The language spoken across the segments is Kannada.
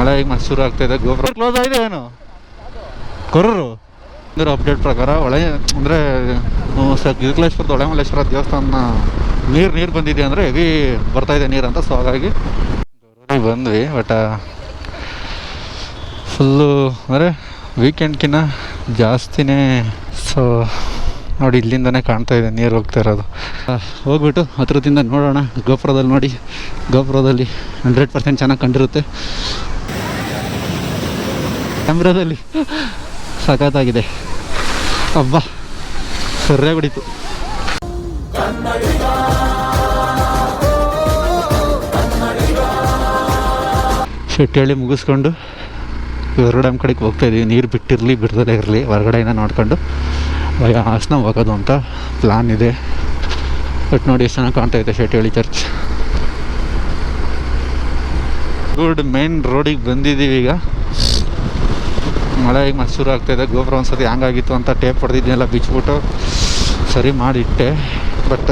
ಮಳೆ ಈಗ ಮತ್ತೆ ಶುರು ಆಗ್ತಾ ಇದೆ. ಗೋಪುರ ಕ್ಲೋಸ್ ಆಗಿದೆ ಏನು? ಕೊರೂರು. ಅಂದ್ರೆ ಅಪ್ಡೇಟ್ ಪ್ರಕಾರ ಹೊಳೆ, ಅಂದರೆ ಗಿರಿಕಲೇಶ್ವರದ ಹೊಳೆಮಲ್ಲೇಶ್ವರ ದೇವಸ್ಥಾನ ನೀರು ನೀರು ಬಂದಿದೆ ಅಂದರೆ ಹೆವಿ ಬರ್ತಾ ಇದೆ ನೀರು ಅಂತ ಸೊ ಹಾಗಾಗಿ ಬಂದ್ವಿ ಬಟ್ ಫುಲ್ಲು ಅಂದರೆ ವೀಕೆಂಡ್ಕಿನ್ನ ಜಾಸ್ತಿನೇ ಸೊ ನೋಡಿ, ಇಲ್ಲಿಂದನೇ ಕಾಣ್ತಾ ಇದೆ ನೀರು ಹೋಗ್ತಾ ಇರೋದು. ಹೋಗ್ಬಿಟ್ಟು ಹತ್ರದಿಂದ ನೋಡೋಣ, ಗೋಪುರದಲ್ಲಿ ನೋಡಿ, ಗೋಪುರದಲ್ಲಿ ಹಂಡ್ರೆಡ್ ಪರ್ಸೆಂಟ್ ಚೆನ್ನಾಗಿ ಕಂಡಿರುತ್ತೆ. ಕ್ಯಾಮ್ರಾದಲ್ಲಿ ಸಖತ್ತಾಗಿದೆ. ಅಬ್ಬ ಸರಿಯಾಗಿ ಹೊಡಿತು ಶೆಟ್ಟಿಹಳ್ಳಿ ಮುಗಿಸ್ಕೊಂಡು ಇವರು ಡ್ಯಾಮ್ ಕಡೆಗೆ ಹೋಗ್ತಾ ಇದೀವಿ. ನೀರು ಬಿಟ್ಟಿರಲಿ, ಬಿಡ್ದಲೇ ಇರಲಿ. ಹೊರಗಡೆಯಿಂದ ನೋಡ್ಕೊಂಡು ಹಾಸನ ಹೋಗೋದು ಅಂತ ಪ್ಲಾನ್ ಇದೆ. ಬಟ್ ನೋಡಿ ಎಷ್ಟು ಚೆನ್ನಾಗಿ ಕಾಣ್ತಾ ಇದೆ ಶೆಟ್ಟಿಹಳ್ಳಿ ಚರ್ಚ್ ಗುಡ್ ಮೇನ್ ರೋಡಿಗೆ ಬಂದಿದ್ದೀವಿ ಈಗ. ಮಳೆ ಈಗ ಮತ್ತೆ ಶುರು ಆಗ್ತಾಯಿದೆ ಗೋಪುರ ಒಂದು ಒಂದ್ಸತಿ ಹ್ಯಾಂಗಾಗಿತ್ತು ಅಂತ ಟೇಪ್ ಹೊಡೆದಿದ್ದೆಲ್ಲ ಬಿಚ್ಚಿಬಿಟ್ಟು ಸರಿ ಮಾಡಿಟ್ಟೆ. ಬಟ್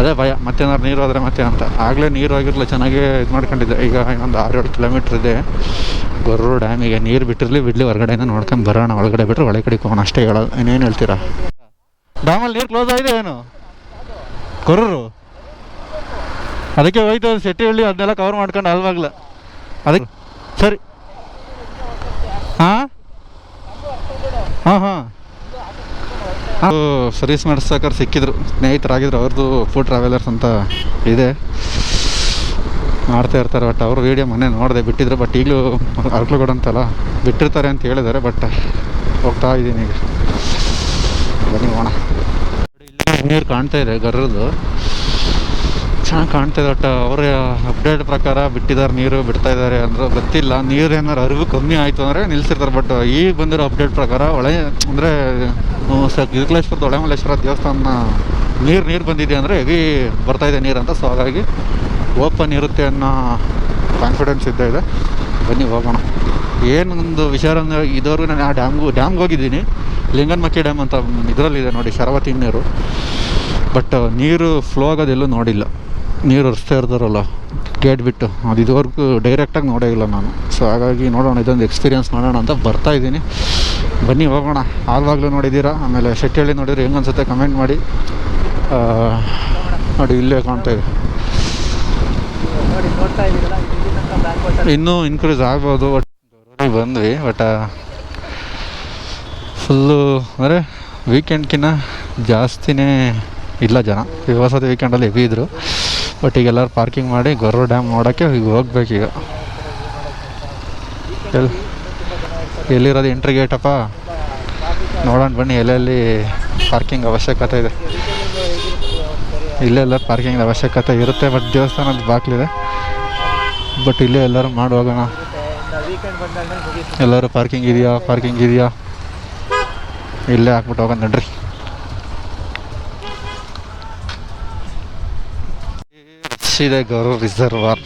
ಅದೇ ಭಯ. ಮತ್ತೇನಾದ್ರು ನೀರು ಆದರೆ ಮತ್ತೆ ಅಂತ. ಆಗಲೇ ನೀರು ಆಗಿರಲಿಲ್ಲ ಚೆನ್ನಾಗೇ ಇದು ಮಾಡ್ಕೊಂಡಿದ್ದೆ. ಈಗ ಇನ್ನೊಂದು ಆರು ಏಳು ಕಿಲೋಮೀಟ್ರ್ ಇದೆ. ಗೊರ್ರು ಡ್ಯಾಮಿಗೆ ನೀರು ಬಿಟ್ಟಿರಲಿ, ಬಿಡಲಿ ಹೊರಗಡೆಯಿಂದ ನೋಡ್ಕೊಂಡು ಬರೋಣ. ಒಳಗಡೆ ಬಿಟ್ಟರೆ ಒಳಗೆ ಕಡೆ ಹೋಗೋಣ. ಅಷ್ಟೇ ಹೇಳೋದು. ಇನ್ನೇನು ಹೇಳ್ತೀರಾ? ಡ್ಯಾಮಲ್ಲಿ ನೀರು ಕ್ಲೋಸ್ ಆಗಿದೆ ಏನು? ಗೊರ್ರು? ಅದಕ್ಕೆ ಹೋಯ್ತು. ಹೇಳಿ ಅದನ್ನೆಲ್ಲ ಕವರ್ ಮಾಡ್ಕೊಂಡು ಅಲ್ವಾಗ್ಲ ಅದಕ್ಕೆ ಸರಿ. ಹಾಂ? ಹಾಂ ಹಾಂ. ಸರ್ವಿಸ್ ಮಾಡಿಸೋಕೆ ಸಿಕ್ಕಿದ್ರು. ಸ್ನೇಹಿತರಾಗಿದ್ರು, ಅವ್ರದ್ದು ಫುಡ್ ಟ್ರಾವೆಲರ್ಸ್ ಅಂತ ಇದೆ. ಮಾಡ್ತಾ ಇರ್ತಾರೆ ಬಟ್ ಅವರು ವೀಡಿಯೋ ಮೊನ್ನೆ ನೋಡಿದೆ, ಬಿಟ್ಟಿದ್ರು. ಬಟ್ ಈಗಲೂ ಅರ್ಕ್ಲುಗಡ ಕೊಡಂತಲ್ಲ ಬಿಟ್ಟಿರ್ತಾರೆ ಅಂತ ಹೇಳಿದ್ದಾರೆ ಬಟ್ ಹೋಗ್ತಾ ಇದ್ದೀನಿ ಈಗ. ಬನ್ನಿ ಹೋಣ ನೀರು ಕಾಣ್ತಾ ಇದೆ ಗರ್ರದು ಚೆನ್ನಾಗಿ ಕಾಣ್ತಾ ಇದೆ ಬಟ್ ಅವರ ಅಪ್ಡೇಟ್ ಪ್ರಕಾರ ಬಿಟ್ಟಿದ್ದಾರೆ, ನೀರು ಬಿಡ್ತಾ ಇದ್ದಾರೆ ಅಂದ್ರೆ ಗೊತ್ತಿಲ್ಲ. ನೀರು ಏನಾರು ಅರಿವು ಕಮ್ಮಿ ಆಯಿತು ಅಂದರೆ ನಿಲ್ಸಿರ್ತಾರೆ ಬಟ್ ಈಗ ಬಂದಿರೋ ಅಪ್ಡೇಟ್ ಪ್ರಕಾರ ಹೊಳೆ, ಅಂದರೆ ಗಿರಿಕಲೇಶ್ವರದ ಹೊಳೆಮಲ್ಲೇಶ್ವರ ದೇವಸ್ಥಾನ ನೀರು ನೀರು ಬಂದಿದೆ ಅಂದರೆ ಹೆವಿ ಇದೆ ನೀರು ಅಂತ ಸೊ ಹಾಗಾಗಿ ಓಪನ್ ಇರುತ್ತೆ ಅನ್ನೋ ಕಾನ್ಫಿಡೆನ್ಸ್ ಇದ್ದೇ ಇದೆ. ಬನ್ನಿ, ಹೋಗೋಣ. ಏನೊಂದು ವಿಚಾರ ಅಂದರೆ ಇದುವರೆಗೂ ನಾನು ಆ ಡ್ಯಾಮ್ಗೂ ಡ್ಯಾಮ್ಗೆ ಹೋಗಿದ್ದೀನಿ. ಲಿಂಗನಮಕ್ಕಿ ಡ್ಯಾಮ್ ಅಂತ ಇದರಲ್ಲಿದೆ ನೋಡಿ, ಶರಾವತಿ ನೀರು. ಬಟ್ ನೀರು ಫ್ಲೋ ಆಗೋದೆಲ್ಲೂ ನೋಡಿಲ್ಲ. ನೀರು ಹರಿಸ್ತಾ ಇರ್ತಾರಲ್ಲ, ಗೇಟ್ ಬಿಟ್ಟು. ಅದು ಇದುವರೆಗೂ ಡೈರೆಕ್ಟಾಗಿ ನೋಡೇ ಇಲ್ಲ ನಾನು. ಸೊ ಹಾಗಾಗಿ ನೋಡೋಣ, ಇದೊಂದು ಎಕ್ಸ್ಪೀರಿಯನ್ಸ್ ಮಾಡೋಣ ಅಂತ ಬರ್ತಾ ಇದ್ದೀನಿ. ಬನ್ನಿ, ಹೋಗೋಣ. ಆಲ್ವಾಗಲೂ ನೋಡಿದ್ದೀರಾ? ಆಮೇಲೆ ಶೆಟ್ಟಿಹಳ್ಳಿ ನೋಡಿದ್ರೆ ಹೆಂಗೆ ಅನ್ಸುತ್ತೆ ಕಮೆಂಟ್ ಮಾಡಿ. ನೋಡಿ, ಇಲ್ಲೇ ಕಾಣ್ತಾ ಇದೆ. ಇನ್ನೂ ಇನ್ಕ್ರೀಸ್ ಆಗ್ಬೋದು ಬಟ್ ಬಂದ್ವಿ ಬಟ್ ಫುಲ್ಲು ಅಂದರೆ ವೀಕೆಂಡ್ಕಿನ್ನ ಜಾಸ್ತಿನೇ ಇಲ್ಲ ಜನ. ಈ ಹೊಸದು ವೀಕೆಂಡಲ್ಲಿ ಹೆವಿ ಇದ್ರು. ಬಟ್ ಈಗ ಎಲ್ಲರೂ ಪಾರ್ಕಿಂಗ್ ಮಾಡಿ ಗೊರ್ರು ಡ್ಯಾಮ್ ನೋಡೋಕ್ಕೆ ಈಗ ಹೋಗ್ಬೇಕೀಗ ಎಲ್ಲಿ ಎಲ್ಲಿರೋದು ಎಂಟ್ರಿ ಗೇಟಪ್ಪ ನೋಡೋಣ ಬನ್ನಿ ಎಲ್ಲೆಲ್ಲಿ ಪಾರ್ಕಿಂಗ್ ಅವಶ್ಯಕತೆ ಇದೆ. ಇಲ್ಲೆಲ್ಲ ಪಾರ್ಕಿಂಗ್ ಅವಶ್ಯಕತೆ ಇರುತ್ತೆ ಬಟ್ ದೇವಸ್ಥಾನದ ಬಾಗಿಲಿದೆ. ಬಟ್ ಇಲ್ಲೇ ಎಲ್ಲರೂ ಮಾಡಿ ಹೋಗೋಣ. ವೀಕೆಂಡ್ ಬಂದಾಗ ಮುಗೀತು ಎಲ್ಲರೂ ಪಾರ್ಕಿಂಗ್ ಇದೆಯಾ ಪಾರ್ಕಿಂಗ್ ಇದೆಯಾ? ಇಲ್ಲೇ ಹಾಕ್ಬಿಟ್ಟು ಹೋಗೋಣ ನಡ್ರಿ. ಇದೆ ಗೌರವ ರಿಸರ್ವರ್.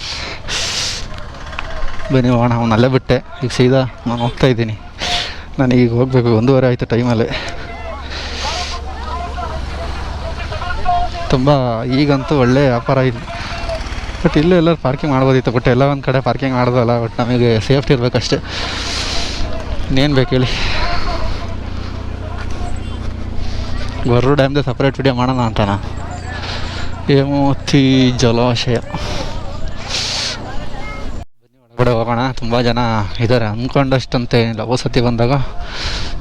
ಬನ್ನಿ ಹೋಗೋಣ ಅವನಲ್ಲೇ ಬಿಟ್ಟೆ. ಈಗ ಸೀದಾ ನಾನು ಹೋಗ್ತಾ ಇದ್ದೀನಿ. ನಾನು ಈಗ ಹೋಗ್ಬೇಕು, ಒಂದೂವರೆ ಆಯಿತು ಟೈಮಲ್ಲಿ. ತುಂಬ, ಈಗಂತೂ ಒಳ್ಳೆ ವ್ಯಾಪಾರ ಇದೆ ಬಟ್ ಇಲ್ಲೇ ಎಲ್ಲರೂ ಪಾರ್ಕಿಂಗ್ ಮಾಡ್ಬೋದಿತ್ತು. ಬಟ್ ಎಲ್ಲ ಒಂದು ಕಡೆ ಪಾರ್ಕಿಂಗ್ ಮಾಡೋದಲ್ಲ, ಬಟ್ ನಮಗೆ ಸೇಫ್ಟಿ ಇರಬೇಕಷ್ಟೇ. ಇನ್ನೇನು ಬೇಕು ಹೇಳಿ. ಗೊರ್ರು ಡ್ಯಾಮ್ದು ಸಪ್ರೇಟ್ ವಿಡಿಯೋ ಮಾಡೋಣ ಅಂತಾನ? ಹೇಮಾವತಿ ಜಲಾಶಯ. ಒಳಗಡೆ ಹೋಗೋಣ. ತುಂಬ ಜನ ಇದ್ದಾರೆ. ಅಂದ್ಕೊಂಡಷ್ಟಂತೆ ಲವಸತಿ ಬಂದಾಗ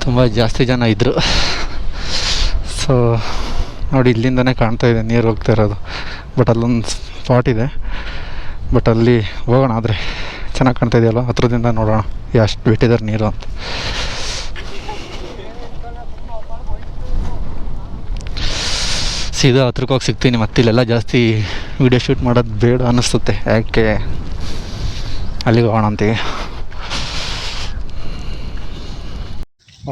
ತುಂಬ ಜಾಸ್ತಿ ಜನ ಇದ್ದರು ಸೊ ನೋಡಿ, ಇಲ್ಲಿಂದನೇ ಕಾಣ್ತಾ ಇದೆ. ನೀರು ಹೋಗ್ತಾ ಇರೋದು. ಬಟ್ ಅಲ್ಲೊಂದು ಸ್ಪಾಟ್ ಇದೆ. ಬಟ್ ಅಲ್ಲಿ ಹೋಗೋಣ ಆದರೆ ಚೆನ್ನಾಗಿ ಕಾಣ್ತಾ ಇದೆಯಲ್ಲ? ಹತ್ರದಿಂದ ನೋಡೋಣ. ಎಷ್ಟು ಬಿಟ್ಟಿದ್ದಾರೆ ನೀರು ಅಂತ. ಸೀದಾ ಹತ್ರಕ್ಕೆ ಹೋಗಿ ಸಿಗ್ತೀನಿ. ಮತ್ತೆ ಇಲ್ಲೆಲ್ಲ ಜಾಸ್ತಿ ವಿಡಿಯೋ ಶೂಟ್ ಮಾಡೋದು ಬೇಡ ಅನ್ನಿಸ್ತುತ್ತೆ ಯಾಕೆ? ಅಲ್ಲಿಗೆ ಹೋಗೋಣ ಅಂತೀವಿ.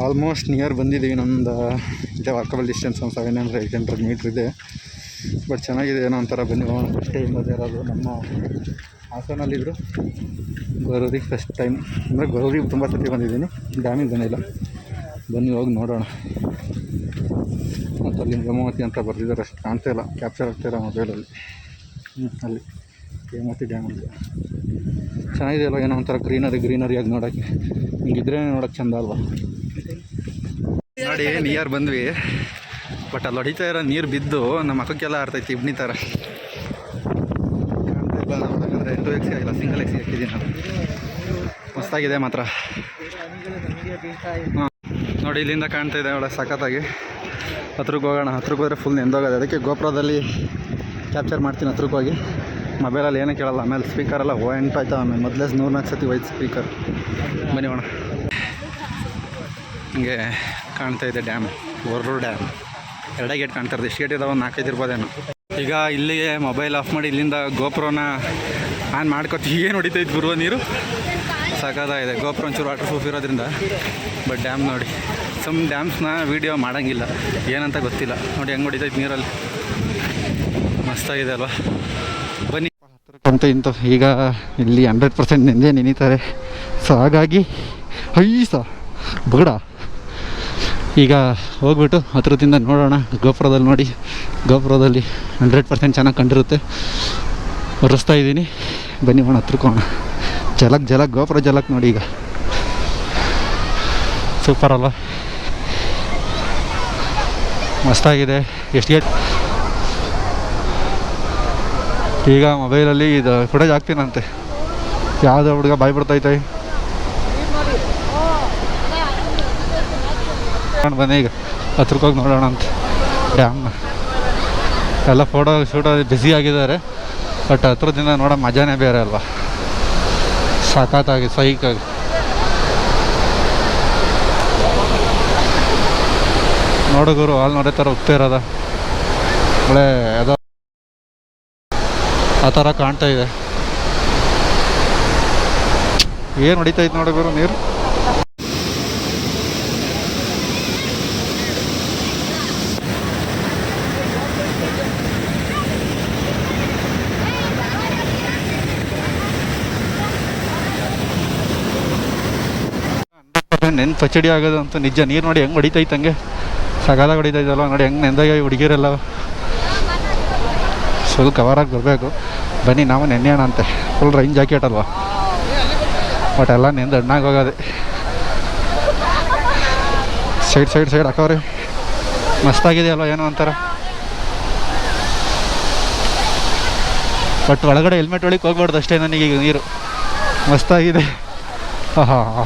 ಆಲ್ಮೋಸ್ಟ್ ನಿಯರ್ ಬಂದಿದ್ದೀವಿ. ನಮ್ಮದು ಇದೆ ವರ್ಕಬಲ್ ಡಿಸ್ಟೆನ್ಸ್ ಒಂದು seven hundred eight hundred metre ಇದೆ. ಬಟ್ ಚೆನ್ನಾಗಿದೆ. ಏನೋ ಒಂಥರ ಬನ್ನಿ. ಹೋಗೋಣ. ಫಸ್ಟ್ ಟೈಮ್ ಇರೋದು. ನಮ್ಮ ಹಾಸನಲ್ಲಿದ್ದರು ಗೌರವ್ರಿಗೆ ಫಸ್ಟ್ ಟೈಮ್ ಅಂದರೆ ಗೌರವ್ರಿಗೆ ತುಂಬ ಸತಿ ಬಂದಿದ್ದೀನಿ. ಡ್ಯಾಮೇಜ್ ಬಂದಿಲ್ಲ. ಬನ್ನಿ, ಹೋಗಿ ನೋಡೋಣ. ಮತ್ತು ಅಲ್ಲಿ ಹೇಮಾವತಿ ಅಂತ ಬರೆದಿದ್ದಾರೆ. ಅಷ್ಟು ಕಾಣ್ತಾ ಇಲ್ಲ. ಕ್ಯಾಪ್ಚರ್ ಆಗ್ತಾ ಇಲ್ಲ ಮೊಬೈಲಲ್ಲಿ ಹ್ಞೂ ಅಲ್ಲಿ. ಹೇಮಾವತಿ ಡ್ಯಾಮ್ ಇದೆ. ಚೆನ್ನಾಗಿದೆ ಅಲ್ವ? ಏನೋ ಒಂಥರ ಗ್ರೀನರಿ ಗ್ರೀನರಿಯಾಗಿ ನೋಡೋಕ್ಕೆ. ಹಿಂಗಿದ್ರೆ ನೋಡೋಕ್ಕೆ ಚಂದ ಅಲ್ವ? ನೋಡಿ ನಿಯರ್ ಬಂದ್ವಿ. ಬಟ್ ಅಲ್ಲಿ ಹೊಡಿತಾ ಇರೋ ನೀರು ಬಿದ್ದು ನಮ್ಮ ಅಕ್ಕಕ್ಕೆಲ್ಲ ಆಡ್ತೈತಿ ಇಬ್ನಿ ಥರ ಕಾಣ್ತಾ ಇಲ್ಲ ಯಾಕಂದರೆ ಟು ಎಕ್ಸ್ ಇಲ್ಲ ಸಿಂಗಲ್ ಎಕ್ಸಿ ಹಾಕಿದ್ದೀನಿ ನಾನು. ಮಸ್ತಾಗಿದೆ ಮಾತ್ರ. ಹಾಂ ನೋಡಿ ಇಲ್ಲಿಂದ ಕಾಣ್ತಾ ಇದೆ ಒಳ್ಳೆ ಸಖತ್ತಾಗಿ. ಹತ್ರಕ್ಕೆ ಹೋಗೋಣ, ಹತ್ರಕ್ಕೆ ಹೋದರೆ ಫುಲ್ ನೆಂದೋಗೋದು. ಅದಕ್ಕೆ ಗೋಪುರದಲ್ಲಿ ಕ್ಯಾಪ್ಚರ್ ಮಾಡ್ತೀನಿ ಹತ್ರಕ್ಕೆ ಹೋಗಿ. ಮೊಬೈಲಲ್ಲಿ ಏನೂ ಕೇಳಲ್ಲ, ಆಮೇಲೆ ಸ್ಪೀಕರೆಲ್ಲ ಓ ಎಂಟಾಯ್ತು ಆಮೇಲೆ ಮೊದಲೇ ನೂರು ನಾಲ್ಕು ಸತಿ ವೈದ್ ಸ್ಪೀಕರ್ ಬನ್ನಿ ಹೋಣ ಹಂಗೆ ಕಾಣ್ತಾ ಇದೆ ಡ್ಯಾಮ್ ಒರ್ರು ಡ್ಯಾಮ್ ಎರಡೇ ಗೇಟ್ ಕಾಣ್ತಾ ಇರೋದು. ಎಷ್ಟು ಗೇಟ್ ಇದಾವೆ, ಒಂದು ನಾಲ್ಕೈದು ಇರ್ಬೋದೇನೋ. ಈಗ ಇಲ್ಲಿಗೆ ಮೊಬೈಲ್ ಆಫ್ ಮಾಡಿ, ಇಲ್ಲಿಂದ ಗೋಪುರನ ಆನ್ ಮಾಡ್ಕೊತ ಏನು ಹೊಡಿತೈತೆ ಬರುವ ನೀರು? ಸಖತ್ತಾಗಿದೆ ಗೋಪುರ ಒಂಚೂರು ವಾಟರ್ ಪ್ರೂಫ್ ಇರೋದ್ರಿಂದ. ಬಟ್ ಡ್ಯಾಮ್ ನೋಡಿ. ಸಮ್ ಡ್ಯಾಮ್ಸ್ನ ವೀಡಿಯೋ ಮಾಡೋಂಗಿಲ್ಲ. ಏನಂತ ಗೊತ್ತಿಲ್ಲ. ನೋಡಿ ಹೆಂಗೆ ಹೊಡಿತೈತೆ ನೀರಲ್ಲಿ. ಮಸ್ತಾಗಿದೆ ಅಲ್ವಾ? ಬನ್ನಿ. ಅಂತ ಇಂಥ ಈಗ ಇಲ್ಲಿ ಹಂಡ್ರೆಡ್ ಪರ್ಸೆಂಟ್ ನೆಂದೇ ನೆನೀತಾರೆ ಸೊ ಹಾಗಾಗಿ, ಐಸ, ಬಗಡ. ಈಗ ಹೋಗ್ಬಿಟ್ಟು ಹತ್ರದಿಂದ ನೋಡೋಣ. ಗೋಪುರದಲ್ಲಿ ನೋಡಿ, ಗೋಪುರದಲ್ಲಿ ಹಂಡ್ರೆಡ್ ಪರ್ಸೆಂಟ್ ಚೆನ್ನಾಗಿ ಕಂಡಿರುತ್ತೆ. ಒರೆಸ್ತಾ ಇದ್ದೀನಿ. ಬನ್ನಿ ಹೋಣ ಹತ್ರಕ್ಕೋಣ ಜಲಕ್ ಜಲಕ್ ಗೋಪುರ ಜಲಕ್ ನೋಡಿ ಈಗ. ಸೂಪರ್ ಅಲ್ವಾ? ಮಸ್ತಾಗಿದೆ. ಎಷ್ಟು ಗೇಟ್ ಈಗ ಮೊಬೈಲಲ್ಲಿ ಇದು ಫುಟೇಜ್ ಹಾಕ್ತೀನಂತೆ. ಯಾವುದೋ ಹುಡುಗ ಬಾಯ್ ಬಿಡ್ತೈತೆ. ನಾನು ಬನ್ನಿ ಈಗ. ಹತ್ರಕ್ಕೆ ಹೋಗಿ ನೋಡೋಣ ಅಂತ ಡ್ಯಾಮ್ನ ಎಲ್ಲ ಫೋಟೋ ಶೂಟೋ ಬ್ಯುಸಿ ಆಗಿದ್ದಾರೆ ಬಟ್ ಹತ್ರದಿಂದ ನೋಡೋ ಮಜಾನೇ ಬೇರೆ ಅಲ್ವಾ. ಸಖತ್ತಾಗಿ ಸೈಕಾಗಿ ನೋಡುಗರು ಅಲ್ಲಿ ನೋಡೋ ಥರ ಹೋಗ್ತಾ ಇರೋದ. ಒಳ್ಳೆ ಅದು ಆ ಥರ ಕಾಣ್ತಾ ಇದೆ. ಏನು ಹೊಡಿತೈತೆ ನೋಡುಗರು ನೀರು? ನೆನ್ ಪಚಡಿ ಆಗೋದು ಅಂತ ನಿಜ. ನೀರು ನೋಡಿ ಹೆಂಗೆ ಹೊಡಿತೈತೆ ಹಂಗೆ. ಸಗಾದಾಗ ಹೊಡಿತೈತಲ್ವ ನೋಡಿ, ಹೆಂಗೆ ನೆಂದಾಗ ಹುಡುಗಿರೆಲ್ಲ. ಫುಲ್ ಕವರಾಗಿ ಬರಬೇಕು. ಬನ್ನಿ, ನಾವು ನೆನ್ನೆಯೋಣ ಅಂತೆ. ಫುಲ್ ರೈನ್ ಜಾಕೆಟ್ ಅಲ್ವಾ? ಬಟ್ ಎಲ್ಲ ನೆಂದು ಹಣ್ಣಾಗಿ ಹೋಗೋದೆ. ಸೈಡ್ ಸೈಡ್ ಸೈಡ್ ಹಾಕವ್ರಿ ಮಸ್ತಾಗಿದೆ ಅಲ್ವಾ ಏನೋ ಅಂತಾರೆ ಬಟ್ ಒಳಗಡೆ ಹೆಲ್ಮೆಟ್ ಒಳಗೆ ಹೋಗ್ಬಾರ್ದು ಅಷ್ಟೇ ನನಗೆ ಈಗ ನೀರು. ಮಸ್ತಾಗಿದೆ. ಆಹಾ.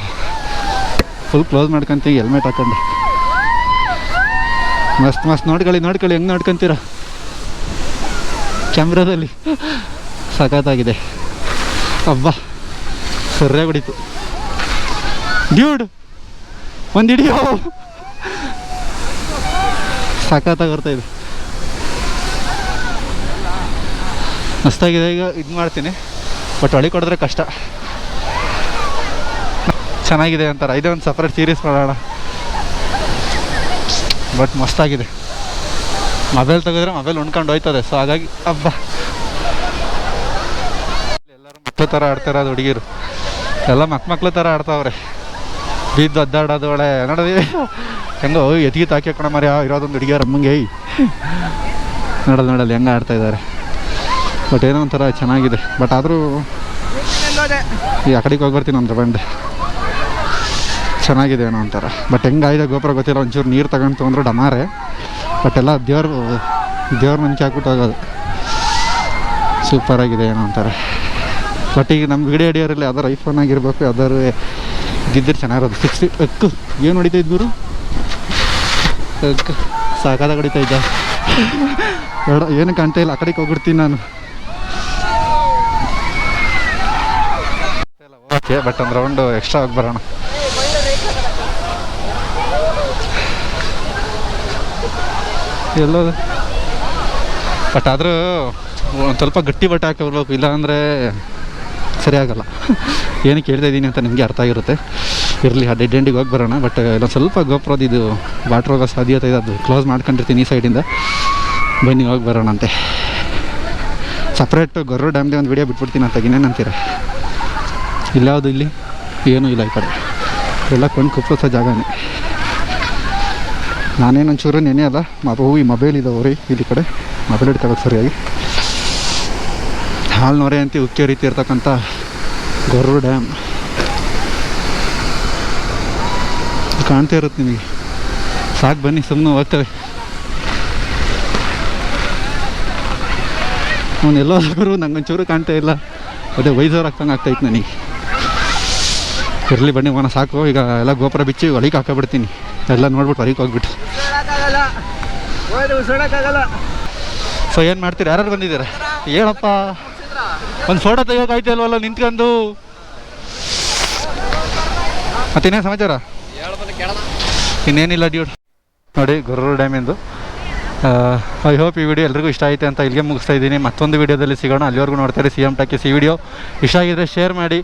ಫುಲ್ ಕ್ಲೋಸ್ ಮಾಡ್ಕೊಂತೀವಿ ಹೆಲ್ಮೆಟ್ ಹಾಕೊಂಡು. ಮಸ್ತ್ ಮಸ್ತ್. ನೋಡ್ಕೊಳ್ಳಿ ನೋಡ್ಕೊಳ್ಳಿ. ಹೆಂಗೆ ನೋಡ್ಕೊಂತೀರ? ಕ್ಯಾಮ್ರಾದಲ್ಲಿ. ಸಖತ್ತಾಗಿದೆ ಅಬ್ಬಾ. ಸರಿಯಾಗಿ ಬಿಡಿತು ಡ್ಯೂಡ್! ಒಂದು ಹಿಡಿಯೋ ಸಖತ್ತಾಗಿ ಬರ್ತಾ ಇದೆ ಮಸ್ತಾಗಿದೆ. ಈಗ ಇದು ಮಾಡ್ತೀನಿ. ಬಟ್ ಹೊಳಿ ಕೊಡಿದ್ರೆ ಕಷ್ಟ. ಚೆನ್ನಾಗಿದೆ ಅಂತಾರೆ ಇದೇ ಒಂದು ಸಪ್ರೇಟ್ ಸೀರೀಸ್ ಮಾಡೋಣ. ಬಟ್ ಮಸ್ತಾಗಿದೆ. ಮೊಬೈಲ್ ತೆಗೆದ್ರೆ ಮೊಬೈಲ್ ಉಣ್ಕೊಂಡು ಹೋಯ್ತದೆ. ಸೊ ಹಾಗಾಗಿ ಹಬ್ಬ. ಎಲ್ಲರೂ ಮಕ್ಕಳ ಥರ ಆಡ್ತಾರೆ ಹುಡುಗಿರು. ಎಲ್ಲ ಮಕ್ ಮಕ್ಳ ಥರ ಆಡ್ತಾವ್ರೆ. ಬಿದ್ದು ಅದ್ದಾಡೋದು ಒಳ್ಳೆ ನೋಡೋದು ಹೆಂಗೋ ಎತ್ತಿಗೆ ತಾಕಿ ಹಾಕೋಣ ಮರಿ ಇರೋದೊಂದು ಹುಡುಗಿಯರು ಅಮ್ಮಂಗೆ ನೋಡಲ್ ಹೆಂಗೆ ಆಡ್ತಾ ಇದ್ದಾರೆ ಬಟ್ ಏನೋ ಒಂಥರ ಚೆನ್ನಾಗಿದೆ. ಬಟ್ ಆದರೂ, ಈ ಆ ಕಡೆಗೆ ಹೋಗಿ ಬರ್ತೀನಿ ಅಂದ್ರೆ ಬಂಡೆ ಚೆನ್ನಾಗಿದೆ ಏನೋ ಅಂತಾರೆ ಬಟ್ ಹೆಂಗಾಗಿದೆ ಗೋಪುರ ಗೊತ್ತಿಲ್ಲ, ಒಂಚೂರು ನೀರು ತಗೊಂಡು ತೊಗೊಂಡ್ರೆ ಡಮಾರೆ. ಬಟ್ ಎಲ್ಲ ದೇವ್ರ ದೇವ್ರ ಮುಂಚೆ ಹಾಕ್ಬಿಟ್ಟು ಹೋಗೋದು. ಸೂಪರಾಗಿದೆ ಏನೋ ಅಂತಾರೆ ಬಟ್ ಈಗ ನಮ್ಮ ವಿಡಿಯೋ ಹಿಡಿಯೋರಲ್ಲಿ ಯಾವ್ದಾರು ಐಫೋನ್ ಆಗಿರ್ಬೇಕು ಯಾವ್ದಾರು ಇದ್ದಿದ್ರೆ ಚೆನ್ನಾಗಿರೋದು. ಸಿಕ್ಸ್ಟಿ ಅಕ್ಕು, ಏನು ಹೊಡಿತಾ ಇದ್ದರು ಅಕ್ಕು, ಸಾಕಾದ ಹೊಡಿತಾ ಇದ್ದ? ಏನು ಕಾಣ್ತಾ ಇಲ್ಲ. ಆ ಕಡೆಗೆ ಹೋಗ್ಬಿಡ್ತೀನಿ ನಾನು. ಓಕೆ ಬಟ್ ಒಂದು ರೌಂಡು ಎಕ್ಸ್ಟ್ರಾ ಹೋಗಿ ಬರೋಣ. ಎಲ್ಲೋದು ಬಟ್ ಆದರೂ ಒಂದು ಸ್ವಲ್ಪ ಗಟ್ಟಿ ಬಟ್ಟೆ ಹಾಕಿ ಬರ್ಬೇಕು, ಇಲ್ಲಾಂದರೆ ಸರಿಯಾಗಲ್ಲ ಏನು ಕೇಳ್ತಾ ಇದ್ದೀನಿ ಅಂತ ನಿಮಗೆ ಅರ್ಥ ಆಗಿರುತ್ತೆ. ಇರಲಿ ಆ ಡೆಡ್ ಎಂಡಿಗೆ ಹೋಗಿ ಬರೋಣ ಬಟ್ ಇಲ್ಲ ಸ್ವಲ್ಪ ಗೋಪುರದ ಇದು ವಾಟ್ರ್ ಹೋಗೋ ಸಾಧ್ಯತೆ ಇದೆ, ಅದು ಕ್ಲೋಸ್ ಮಾಡ್ಕೊಂಡಿರ್ತೀನಿ ಈ ಸೈಡಿಂದ ಬನ್ನಿ, ಹೋಗಿ ಬರೋಣ ಅಂತೆ. ಸಪ್ರೇಟ್ ಗೊರ್ರು ಡ್ಯಾಮ್ದೇ ಒಂದು ವಿಡಿಯೋ ಬಿಟ್ಬಿಡ್ತೀನಿ ಅಂತ ಇನ್ನೇನಂತೀರ ಇಲ್ಲಾವುದು ಇಲ್ಲಿ? ಏನೂ ಇಲ್ಲ ಈ ಕಡೆ. ಎಲ್ಲ ಕೊಂಡು ಕುಪ್ಪಿಸೋ ಜಾಗನೇ. ನಾನೇನು ಒಂಚೂರು ನೆನೆ ಅಲ್ಲ. ಮಗು ಈ ಮೊಬೈಲ್ ಇದಾವೆ ರೀ ಇಲ್ಲಿ ಕಡೆ. ಮೊಬೈಲ್ ಇಟ್ಕೋಬೇಕು ಸರಿಯಾಗಿ. ಹಾಲು ನೋರೆ ಅಂತ ಉಕ್ಕಿ ರೀತಿ ಇರ್ತಕ್ಕಂಥ ಗೊರ್ರು ಡ್ಯಾಮ್ ಕಾಣ್ತಾ ಇರುತ್ತೆ ನಿಮಗೆ. ಸಾಕು ಬನ್ನಿ ಸುಮ್ಮನೆ ಹೋಗ್ತೇವೆ. ಅವನು ಎಲ್ಲೋ ಗುರು ನಂಗೆ ಒಂಚೂರು ಕಾಣ್ತಾ ಇಲ್ಲ. ಅದೇ ವೈಸವ್ರು ಆಗ್ತಂಗೆ ಆಗ್ತೈತೆ ನನಗೆ. ಇರಲಿ ಬನ್ನಿ ಮನ ಸಾಕು. ಈಗ ಎಲ್ಲ ಗೋಪುರ ಬಿಚ್ಚಿ ಹೊಲಿಗೆ ಹಾಕೋಬಿಡ್ತೀನಿ ಎಲ್ಲ ನೋಡ್ಬಿಟ್ಟು ಹೊಲಿಗೆ ಹೋಗ್ಬಿಟ್ಟು. ಸೊ ಏನು ಮಾಡ್ತೀರಿ? ಯಾರು ಬಂದಿದ್ದೀರಾ? ಹೇಳಪ್ಪ. ಒಂದು ಫೋಟೋ ತೆಗಿಯೋಕೆ ಅಲ್ವಲ್ಲ ನಿಂತ್ಕೊಂಡು? ಮತ್ತೇನೇನು ಸಮಾಚಾರ? ಇನ್ನೇನಿಲ್ಲ ಡ್ಯೂಡ್ ನೋಡಿ ಗೊರ್ರೂರು ಡ್ಯಾಮಿಂದು. ಐ ಹೋಪ್ ಈ ವಿಡಿಯೋ ಎಲ್ರಿಗೂ ಇಷ್ಟ ಆಯಿತು ಅಂತ ಇಲ್ಲಿಗೆ ಮುಗಿಸ್ತಾ ಇದ್ದೀನಿ. ಮತ್ತೊಂದು ವಿಡಿಯೋದಲ್ಲಿ ಸಿಗೋಣ. ಅಲ್ಲಿವರೆಗೂ ನೋಡ್ತಾರೆ ಸಿ ಎಂ ಟಾಕಿಸ್ ಈ ವಿಡಿಯೋ ಇಷ್ಟ ಆಗಿದ್ರೆ ಶೇರ್ ಮಾಡಿ.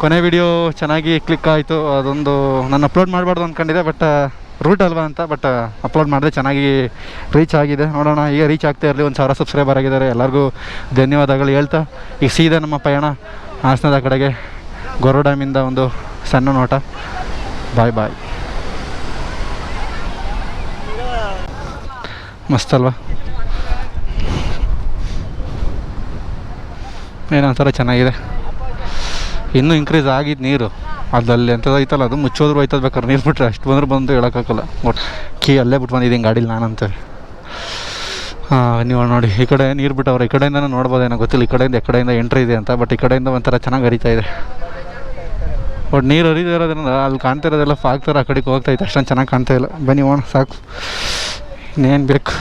ಕೊನೆ ವಿಡಿಯೋ ಚೆನ್ನಾಗಿ ಕ್ಲಿಕ್ ಆಯಿತು. ಅದೊಂದು ನಾನು ಅಪ್ಲೋಡ್ ಮಾಡಬಾರ್ದು ಅಂದ್ಕೊಂಡಿದ್ದೆ ಬಟ್ ರೂಟ್ ಅಲ್ವಾ ಅಂತ ಬಟ್ ಅಪ್ಲೋಡ್ ಮಾಡಿದೆ ಚೆನ್ನಾಗಿ ರೀಚ್ ಆಗಿದೆ. ನೋಡೋಣ, ಈಗ ರೀಚ್ ಆಗ್ತಾ ಇರಲಿ. ಒಂದು ಸಾವಿರ ಸಬ್ಸ್ಕ್ರೈಬರ್ ಆಗಿದ್ದಾರೆ. ಎಲ್ಲರಿಗೂ ಧನ್ಯವಾದಗಳು ಹೇಳ್ತಾ. ಈಗ ಸೀದಾ ನಮ್ಮ ಪಯಣ ಹಾಸನದ ಕಡೆಗೆ ಗೊರ ಡ್ಯಾಮಿಂದ ಒಂದು ಸಣ್ಣ ನೋಟ. ಬಾಯ್ ಬಾಯ್ ಮಸ್ತ್ ಅಲ್ವಾ? ಏನೋ ಒಂಥರ ಚೆನ್ನಾಗಿದೆ. ಇನ್ನೂ ಇನ್ಕ್ರೀಸ್ ಆಗಿದ್ದು ನೀರು. ಅದಲ್ಲಿ ಎಂಥದ್ದು ಐತಲ್ಲ ಅದು ಮುಚ್ಚೋದ್ರು ಹೋಯ್ತದ ಬೇಕಾದ್ರೆ ನೀರು ಬಿಟ್ರೆ ಅಷ್ಟು ಬಂದ್ರೆ ಬಂದು ಹೇಳೋಕ್ಕಾಗಲ್ಲ. ಬಟ್ ಕೀ ಅಲ್ಲೇ ಬಿಟ್ಟು ಬಂದಿದ್ದೀನಿ ಗಾಡೀಲಿ ನಾನಂತೇಳಿ ಹಾಂ ನೀವು ನೋಡಿ, ಈ ಕಡೆ ನೀರು ಬಿಟ್ಟವ್ರೆ, ಈ ಕಡೆಯಿಂದನೂ ನೋಡ್ಬೋದೇನೋ ಗೊತ್ತಿಲ್ಲ, ಈ ಕಡೆಯಿಂದ ಈ ಕಡೆಯಿಂದ ಎಂಟ್ರಿ ಇದೆ ಅಂತ ಬಟ್ ಈ ಕಡೆಯಿಂದ ಒಂಥರ ಚೆನ್ನಾಗಿ ಹರಿತಾ ಇದೆ. ಬಟ್ ನೀರು ಹರಿದೇ ಇರೋದ್ರಿಂದ ಅಲ್ಲಿ ಕಾಣ್ತಾ ಇರೋದೆಲ್ಲ ಫಾಕ್ತಾರೆ ಆ ಕಡೆಗೆ ಹೋಗ್ತಾ ಇತ್ತು ಅಷ್ಟೊಂದು ಚೆನ್ನಾಗಿ ಕಾಣ್ತಾ ಇಲ್ಲ. ಬನ್ನಿ, ಓಣ, ಸಾಕು. ಇನ್ನೇನು ಬೇಕು?